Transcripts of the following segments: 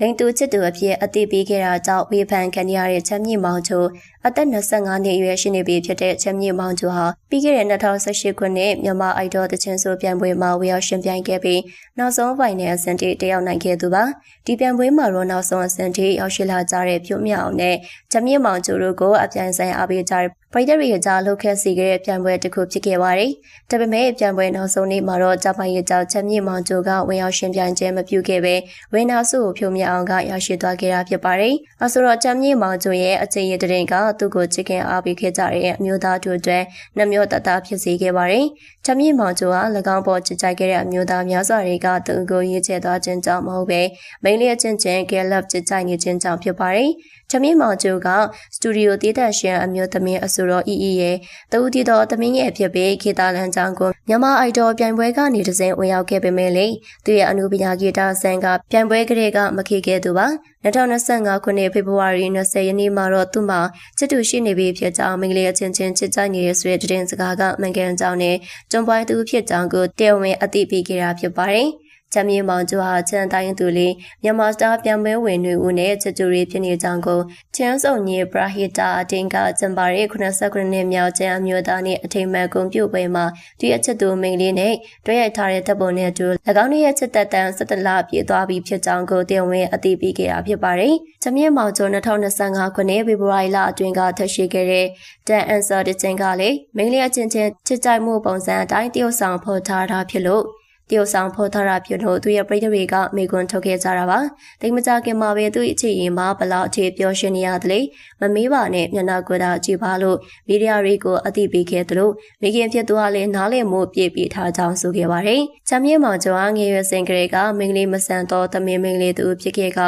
လိန်တူချစ်သူအဖြစ်အသိပေးခဲ့တာကြောင့်ဝေဖန်ခံရတဲ့ချမ်းမြေမောင်ချိုအသက်25နှစ်အရွယ်ရှိနေပြီဖြစ်တဲ့ချမ်းမြေမောင်ချိုဟာပြီးခဲ့တဲ့2018ခုနှစ်မြန်မာအိုက်ဒေါ်တချင်းဆိုပြိုင်ပွဲမှာဝေရောက်ရှင်ပြိုင်ခဲ့ပြီးနောက်ဆုံးဖိုင်နယ်အဆင့်ထိတက်ရောက်နိုင်ခဲ့သူပါဒီပြိုင်ပွဲမှာတော့နောက်ဆုံးအဆင့်ထိရောက်ရှိလာကြတဲ့ပြုံးမြောင်နဲ့ချမ်းမြေမောင်ချိုတို့ကိုအပြိုင်ဆိုင်အားပေးကြတဲ့ပရိသတ်တွေကြားလှုပ်ခတ်စီခဲ့တဲ့ပြိုင်ပွဲတစ်ခုဖြစ်ခဲ့ပါတယ်ဒါပေမဲ့ပြိုင်ပွဲနောက်ဆုံးနေ့မှာတော့ဂျပန်ရဲ့ကြောင့်ချမ်းမြေမောင်ချိုကဝင်ရောက်ရှင်ပြိုင်ခြင်းမပြုခဲ့ပဲဝင်းနာစုကိုဖြိုးမြေအောင်ကရောက်ရှိသွားခဲ့တာဖြစ်ပါတယ်။အဲဆိုတော့ချမ်းမြေမောင်ချိုရဲ့အခြေရတဲ့ရင်ကသူ့ကိုချစ်ခင်အားပေးခဲ့ကြတဲ့အမျိုးသားတို့အတွက်နှမျိုးတတဖြစ်စေခဲ့ပါတယ်။ချမ်းမြေမောင်ချိုက၎င်းပေါ်ချစ်ကြိုက်ခဲ့တဲ့အမျိုးသားများစွာတွေကသူ့ကိုရေးချဲသွားခြင်းကြောင့်မဟုတ်ပဲမိန်းလေးအချင်းချင်းကဲလက်ချစ်ကြိုက်နေခြင်းကြောင့်ဖြစ်ပါတယ်။ချမင်းမောင်ကျိုကစတူဒီယိုတေးသက်ရှင်အမျိုးသမီးအဆိုတော်အီအီရဲ့တဦးတည်သောသမီးငယ်ဖြစ်ပြီးခေတာလန်ချောင်းကိုမြန်မာအိုက်ဒေါ်ပြိုင်ပွဲကနေတစဉ်ဝင်ရောက်ခဲ့ပေမဲ့လေသူရဲ့အနုပညာဂီတဆန်ကပြိုင်ပွဲကလေးကမခေခဲ့သူပါ2025ခုနှစ်ဖေဖော်ဝါရီ20ရက်နေ့မှာတော့သူ့မှာချစ်သူရှိနေပြီဖြစ်ကြောင်းမိန်းကလေးအချင်းချင်းချစ်ကြိုက်နေတဲ့ဆိုတဲ့သတင်းစကားကမှန်ကန်ကြောင်းနဲ့ကျွံပွိုင်းသူဖြစ်ကြောင်းကိုတရားဝင်အသိပေးခဲ့တာဖြစ်ပါတယ်။ ချမ်းမြေမောင်ကျိုဟာချမ်းတိုင်းသူလေးမြန်မာစတာပြန်ပွဲဝင်တွေဦးနဲ့ချစ်သူတွေဖြစ်နေကြောင်းကိုချမ်းစုံညီပရာဟိတာအတင်းကကျင်ပါရဲ့89နှစ်မြောက်ချမ်းအမျိုးသားနဲ့အထိမ်းအမှတ်ဂုဏ်ပြုပွဲမှာသူရဲ့ချစ်သူမိန်းလေးနဲ့တွေ့ရိုက်ထားတဲ့တပ်ပုံနဲ့အတူ၎င်းတို့ရဲ့ချစ်သက်တမ်း17လပြည့်သွားပြီဖြစ်ကြောင်းကိုတင်ဝင်အသိပေးခဲ့တာဖြစ်ပါတယ်။ချမ်းမြေမောင်ကျို2025ခုနှစ်ဖေဖော်ဝါရီလအတွင်းကထပ်ရှိခဲ့တဲ့တန်အန်ဆာတချင်းကလည်းမိန်းလေးအချင်းချင်းချစ်ကြိုက်မှုပုံစံအတိုင်းတရုတ်ဆောင်ဖော်ထားတာဖြစ်လို့ တရုတ်ဆောင်ဖော်ထားတာဖြစ်လို့သူရဲ့ပရိသတ်တွေကမိကွန်းထုတ်ခဲ့ကြတာပါ။တိတ်မကြခင်မှာပဲသူ့အခြေရင်မှာဘလောက်အခြေပြောရှင်နေရတယ်လေမမေးပါနဲ့မျက်နှာကွယ်တာကြည့်ပါလို့မီဒီယာတွေကိုအသိပေးခဲ့သလိုမိခင်ဖြစ်သူကလည်းနားလည်မှုပြည့်ပြည့်ထားကြောင်းဆိုခဲ့ပါတယ်။ချမ်းမြေမောင်ကျော်ငယ်ရွယ်စဉ်ကလေးကမင်းကလေးမဆန်တော့သမင်မင်းကလေးသူဖြစ်ခဲ့က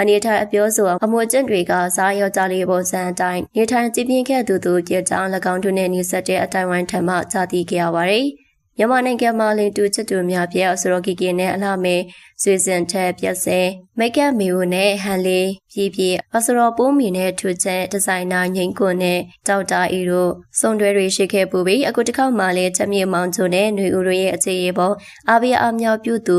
အနေထားအပြောဆိုအမွေကျင့်တွေကစားယောက်ျားလေးပုံစံအတိုင်းနေထိုင်ကြည်ပြင်းခဲ့သူသူပြကြောင်း၎င်းတို့နဲ့နှိစက်တဲ့အတိုင်းဝိုင်းထံမှကြားသိခဲ့ရပါတယ်။ မြန်မာနိုင်ငံမှာလင်တူချစ်သူများပြအစရော်ကီကီနဲ့အလှမဲဆွေစင်ထက်ပြက်စဲမိတ်ကပ်မီဝနဲ့ဟန်လေးပြည်ပြည်အစရော်ပိုးမီနဲ့ထူချက်ဒီဇိုင်နာငိမ့်ကွန်နဲ့ကြောက်တာအီတို့စုံတွဲတွေရှိခဲ့ပူပြီးအခုတစ်ခေါက်မှလည်းချက်မြေမောင်ချိုနဲ့ຫນွေဦးတို့ရဲ့အခြေရေပေါ်အာဘီအမြောက်ပြုသူ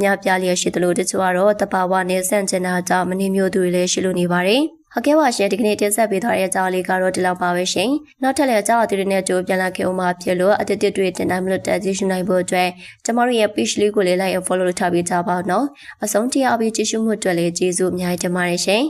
များပြလျက်ရှိတယ်လို့တချို့ကတော့တဘာဝနဲ့ဆန့်ကျင်တာကြောင့်မနေမျိုးသူတွေလည်းရှိလို့နေပါတယ် ဟုတ်ကဲ့ပါရှင်ဒီကနေ့တင်ဆက်ပေးထားတဲ့အကြောင်းလေးကတော့ဒီလောက်ပါပဲရှင်နောက်ထပ်လည်းအကြောင်းအသီးတွေနဲ့ကြိုးပြန်လာခဲ့အောင်ပါဖြစ်လို့အတစ်တစ်တွေတင်တိုင်းမလို့တက်ကြည့်ရှုနိုင်ဖို့အတွက်ကျမတို့ရဲ့ page လေးကိုလည်း like and follow လုပ်ထားပေးကြပါဦးနော်အဆုံးထိအားပေးကြည့်ရှုမှုအတွက်လည်းကျေးဇူးအများကြီးတင်ပါတယ်ရှင်